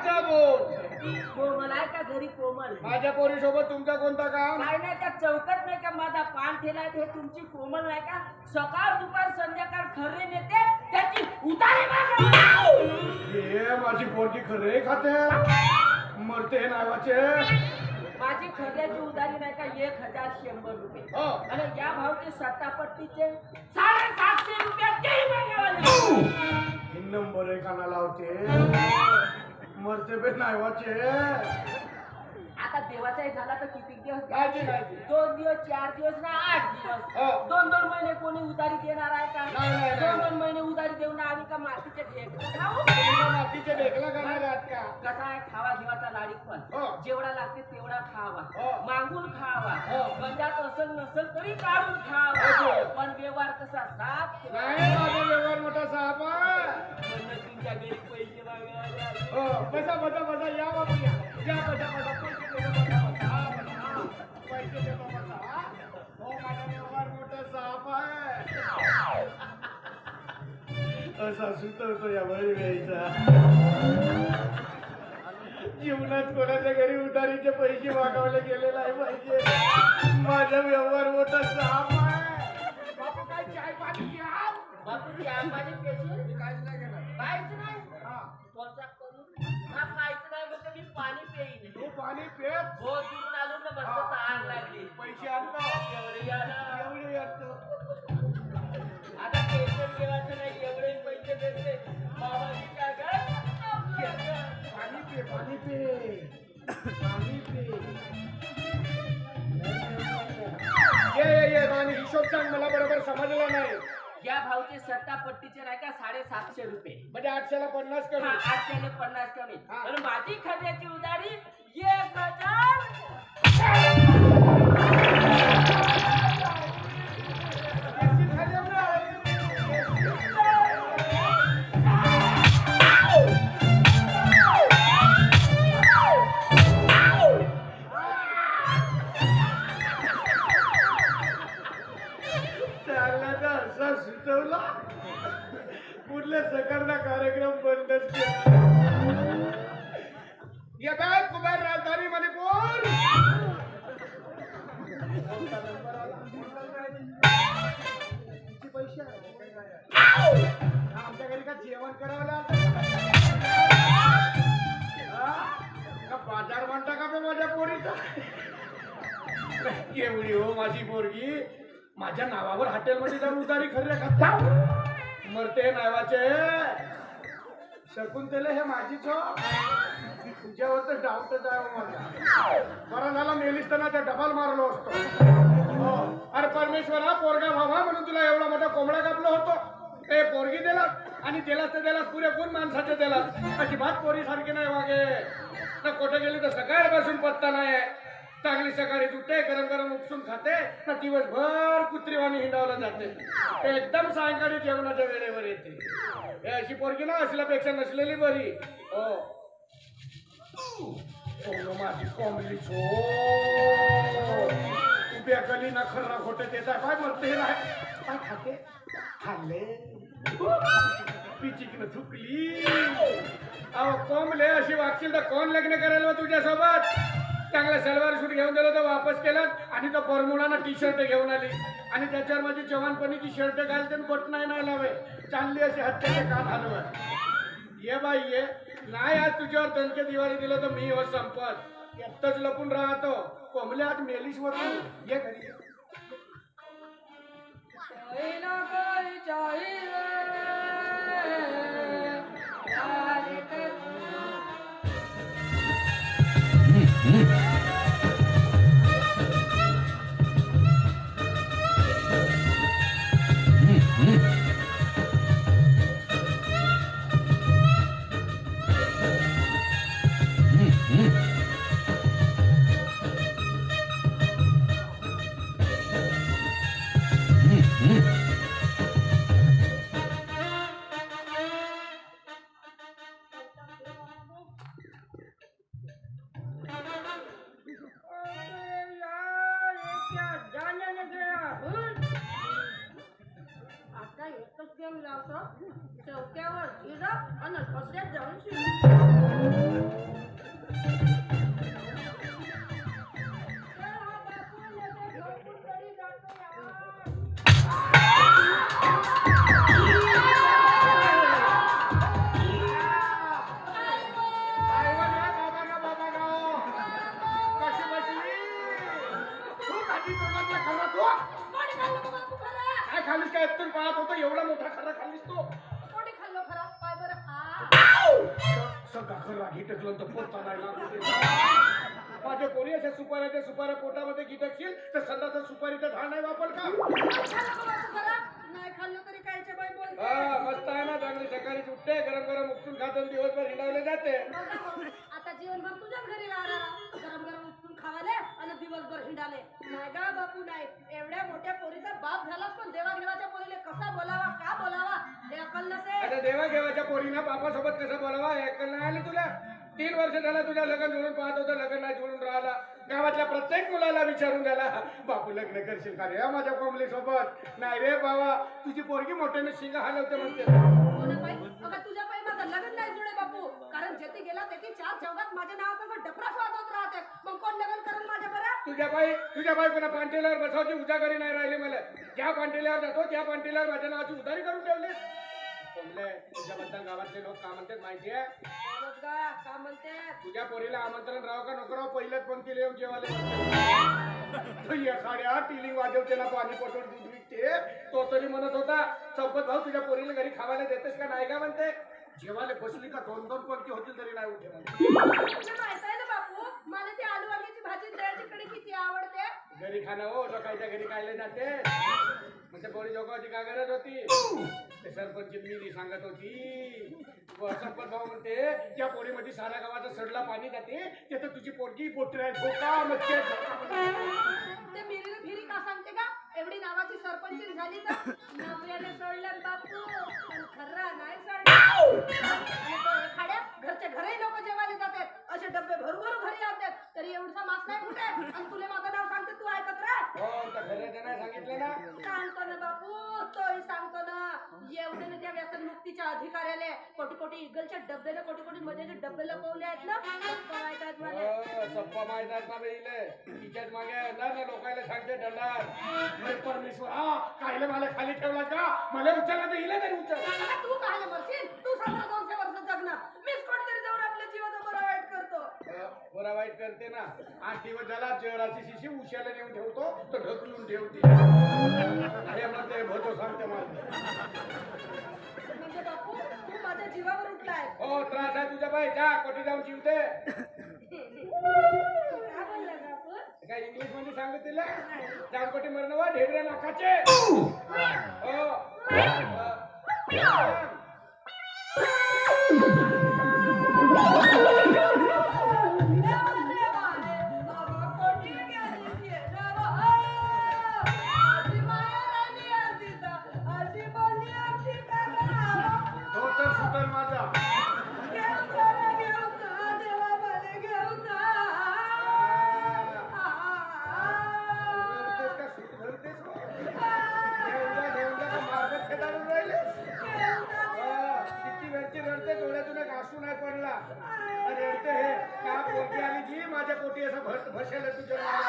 अच्छा बोल कोमल आहे का घरी कोमल? माझ्या पोरी सोबत तुमचा कोणता काम? काय नाही त्या चौकट नाही का माझा पान ठेला हे तुमची कोमल नाही का? सकाळ दुपार संध्याकाळ खरे नेते त्याची उतारी मागा. हे माझी पोरगी खरे खाते. मरते नावाचे. माझी खऱ्याची उधारी नाही का? एक हजार शंभर रुपये. हो. आणि या भावचे सट्टापट्टीचे साडेसातशे रुपये तेही नंबर एक कानाला होते मरते बे नावाचे आता देवाचाही झाला तर किती दिवस? दोन दिवस चार दिवस ना आठ दिवस हो. दोन दोन महिने कोणी उधारी देणार आहे का नाही, नाही, नाही. दोन दोन महिने उधारी देऊन आम्ही का मातीचे ढेक खाऊ तुम्ही मातीचे ढेकला करणार आहात का कसा आहे खावा घेवाचा लाडीक पण हो. जेवढा लागते तेवढा खावा हो. मागून खावा हो. गंजात असल नसल तरी काढून हो. खावा पण व्यवहार कसा साफ नाही माझा व्यवहार मोठा. म्हणलं तुमच्या घरी पैसे. हो बसा बसा बसा या बाबू या. या बसा बसा. पैसे देतो बसा बसा. हा. पैसे देतो बसा हा. माझा व्यवहार मोठा साप आहे. असा सुचवतो या बळी वेळीचा जीवनात कोणाच्या घरी उधारीचे पैसे मागवले गेले नाही पाहिजे. माझा व्यवहार मोठा साप आहे. बापू काय चाय पाणी घ्या बापू चहा पाणी पेशील? मी काहीच नाही केलं काहीच हा करून. हा नाही म्हणजे मी पाणी पेईन. तू पाणी पेत हो तिथून आलो ना मस्त तहान लागली. पैसे आणतो एवढे या ना. एवढे आणतो आता टेन्शन घेवायचं नाही एवढे पैसे देते बाबाजी काय काय पाणी पे पाणी पे. पाणी पे. ये ये ये हिशोब सांग मला बरोबर समजला नाही. या भावचे सट्टा पट्टीचे नाही का साडेसातशे रुपये. म्हणजे आठशेला पन्नास हा, कमी आठशे पन्नास कमी. हा. माझी खर्याची उधारी एक हजार. केवढी हो माझी पोरगी. माझ्या नावावर हॉटेलमध्ये जाऊन उतारी खरे खाता मरते नावाचे. शकुंतले हे माझीच हो तुझ्यावर तर डाऊटच आहे हो बरा झाला मेलीस तर ना त्या डबाल मारलो असतो. हो. अरे परमेश्वरा पोरगा व्हावा म्हणून तुला एवढा मोठा कोंबडा कापलो होतो? ते पोरगी दिला. आणि दिलास तर दिलास पुरे कोण माणसाचे दिलास. अशी पोरी सारखी नाही वागे. ना कुठे गेली तर सकाळपासून पत्ता नाही. चांगली सकाळी उठते गरम गरम उपसून खाते तर दिवसभर कुत्रीवाणी हिंडावला जाते. एकदम सायंकाळी जेवणाच्या वेळेवर येते. हे अशी पोरगी ना असल्यापेक्षा नसलेली बरी. हो. माझी कोंबली छो. उभ्या कली ना खर्रा खोटे देत आहे. काय म्हणते नाही काय खाते. खाल्ले. पिचिकन थुकली. अहो कोंबले अशी वागशील तर कोण लग्न करेल बा तुझ्यासोबत? चांगला सलवार सूट घेऊन दिलं तर वापस केलं आणि तो बरमुडाना टी शर्ट घेऊन आली. आणि त्याच्यावर माझी जवानपणीची शर्ट घालते आणि बोट नाही नाही लावे. चांगली अशी हत्याचे कान हलवत. ये बाई ये. नाही आज तुझ्यावर दणके दिवाळी दिलं तर मी हो संपत. एकटंच लपून राहतो. कोंबले आज मेलीस वर तू. ये घरी ये. લાવશો તો કેવળ ઈરપ અને કસરત જરૂર છે. शिरो खाल्लीस का एकटून पाहत होतो? एवढा मोठा खरा खाल्लीस तो. कोणी खाल्लो खरा? पाय बरं. सगळा खरा घी टाकलं तर लागू माझ्या पोरी अशा सुपाऱ्याच्या सुपाऱ्या पोटामध्ये घी टाकशील तर संध्याचं सुपारीचं झाड नाही वापर का? नाही खाल्लं तरी कायच्या बाई हा मस्त आहे ना चांगली. सकाळी उठते गरम गरम उपसून खात दिवसभर हिंडावले जाते. आता जीवनभर तुझ्याच घरी राहणार गरम गरम खावाले आणि दिवसभर हिंडाले. नाही गा बापू नाही. एवढ्या मोठ्या पोरीचा बाप झालास पण देवाघेवाच्या पोरीले कसा बोलावा का बोलावा? हे अकल नसे आता देवाघेवाच्या पोरीनं बापासोबत कसं बोलावा हे अक्कल नाही आली तुला? तीन वर्ष झालं तुझ्या लग्न जुळून पाहत होतं लग्न नाही जुळून राहिला. गावातल्या प्रत्येक मुलाला विचारून द्याला बापू लग्न करशील का रे माझ्या कोंबली सोबत नाही रे बाबा तुझी पोरगी मोठ्याने शिंग हलवते म्हणते. कोणा पायी अगं तुझ्या पायी माझं लग्न नाही जुळे बापू. कारण जेथे गेला तेथे चार चौघात माझ्या नावाचा डफरा वाजवत राहते मग कोण लग्न करेल माझ्या बरं तुझ्या बाई तुझ्या बाई कोणा पांटेल्यावर बसावची उजागरी नाही राहिली मला. ज्या पांटेल्यावर जातो त्या पांटेल्यावर माझ्या नावाची उधारी करून ठेवली कोंबले तुझ्याबद्दल गावातले लोक का म्हणतात माहिती आहे का म्हणते तुझ्या पोरीला आमंत्रण राव का नको राव पहिल्याच येऊन जेवायला. तो एखाद्या टिलिंग वाजवते ना पाणी पटवून दूध विकते. तो तरी म्हणत होता चौपत भाऊ तुझ्या पोरीला घरी खावायला देतेस का? नाही का म्हणते. जेवायला बसली का? दोन दोन पंक्ती होतील तरी नाही उठे म्हणते. तुला माहीत आहे ना बापू मला ती आलू वांग्याची भाजी दह्याची कढी किती आवडते घरी खाणं हो लोकांच्या घरी खायला जाते. म्हणजे पोळी जोगाची का गरज होती? ते सरपंच मी सांगत होती. सरपंच भाऊ म्हणते त्या पोरीमध्ये सारा गावाचा सडला पाणी जाते. ते तर तुझी पोरगी पोटरी आहे धोका ते मिरीला फिरी का सांगते का? एवढी नावाची सरपंच झाली तर नवऱ्याने सोडलं बापू. पण खर्रा नाही सोडलं. घरच्या घरचे घरही लोक डब्बे भरू भरू घरी आणतात तरी एवढसा मास नाही कुठे आणि तुला माझं नाव सांगते तू ऐकत राह. हो तर घराच्या नाही सांगितलं ना. सांगतो ना बापू तोही सांगतो ना. एवढे ना त्या व्यसन मुक्तीच्या अधिकाऱ्याले कोटी कोटी इगलच्या डब्याला कोटी कोटी मजेचे डब्बे लपवले आहेत ना. मला. हो, सप्पा माहीत आहेत ना बे इले? तिच्यात मागे येणार ना लोकायला सांगते डंडार. अरे परमेश्वर हा कायले मला खाली ठेवला का? मला उचलला तर इले उचल. तू काय मरशील? तू सतरा दोनशे वर्ष जगणार. मीच कोणतरी जाऊन आपल्या जीवाचा बरा वाईट करतो अ, बरा वाईट करते ना. आठ दिवस झाला जेवणाची शिशी उशाला नेऊन ठेवतो तर ढकलून ठेवते. हे म्हणते भोतो सांगते मला. म्हणजे बापू तू माझ्या जीवावर उठलाय. हो त्रास आहे तुझ्या बाई जा कोटी जाऊन शिवते? काय बोलला बापू? काय इंग्लिशमध्ये सांगू तिला? जाऊन कोटी मरण वा ढेबऱ्या नाकाचे. हो. माझ्या पोटी असं भर भसेल तुझ्या